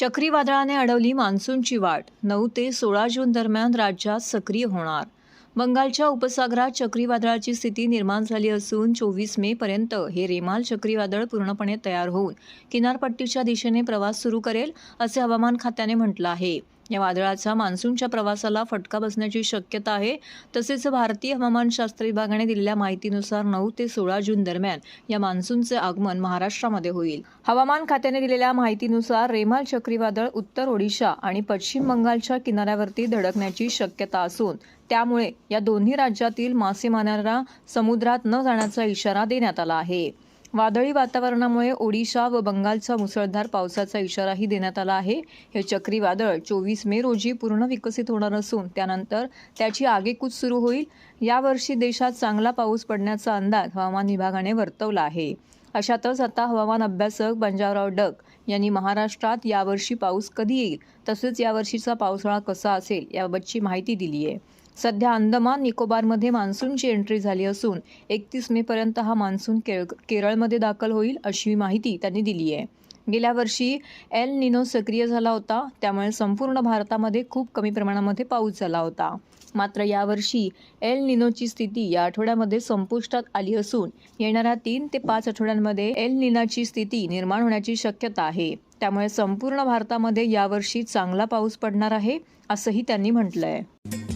चक्रीवादळाने अडवली मान्सूनची वाट. नऊ ते सोळा जून दरम्यान राज्यात सक्रिय होणार. बंगालच्या उपसागरात चक्रीवादळाची स्थिती निर्माण झाली असून चोवीस मे पर्यंत हे रेमाल चक्रीवादळ पूर्णपणे तयार होऊन किनारपट्टीच्या दिशेने प्रवास सुरू करेल असे हवामान खात्याने म्हटलं आहे. या वादळाचा मान्सूनच्या प्रवासाला फटका बसण्याची शक्यता आहे. तसेच भारतीय हवामानशास्त्र विभागाने दिलेल्या माहितीनुसार नऊ ते सोळा जून दरम्यान या मान्सूनचे आगमन महाराष्ट्रामध्ये होईल. हवामान खात्याने दिलेल्या माहितीनुसार रेमाल चक्रीवादळ उत्तर ओडिशा आणि पश्चिम बंगालच्या किनाऱ्यावरती धडकण्याची शक्यता असून त्यामुळे या दोन्ही राज्यातील मासेमारांना समुद्रात न जाण्याचा इशारा देण्यात आला आहे. वादळी वातावरणामुळे ओडिशा व बंगालचा मुसळधार पावसाचा इशाराही देण्यात आला आहे. हे चक्रीवादळ चोवीस मे रोजी पूर्ण विकसित होणार असून त्यानंतर त्याची आगेकूच सुरू होईल. यावर्षी देशात चांगला पाऊस पडण्याचा अंदाज हवामान विभागाने वर्तवला आहे. अशातच आता हवामान अभ्यासक बंजावराव डक यांनी महाराष्ट्रात यावर्षी पाऊस कधी येईल तसेच यावर्षीचा पावसाळा कसा असेल याबाबतची माहिती दिली आहे सध्या अंदमान निकोबारमध्ये मान्सूनची एंट्री झाली असून एकतीस मेपर्यंत हा मान्सून केळ केरळमध्ये दाखल होईल अशी माहिती त्यांनी दिली आहे. गेल्या वर्षी एल निनो सक्रिय झाला होता त्यामुळे संपूर्ण भारतामध्ये खूप कमी प्रमाणामध्ये पाऊस झाला होता. मात्र यावर्षी एल निनोची स्थिती या आठवड्यामध्ये संपुष्टात आली असून येणाऱ्या तीन ते पाच आठवड्यांमध्ये एल निनाची स्थिती निर्माण होण्याची शक्यता आहे. त्यामुळे संपूर्ण भारतामध्ये यावर्षी चांगला पाऊस पडणार आहे असंही त्यांनी म्हटलं आहे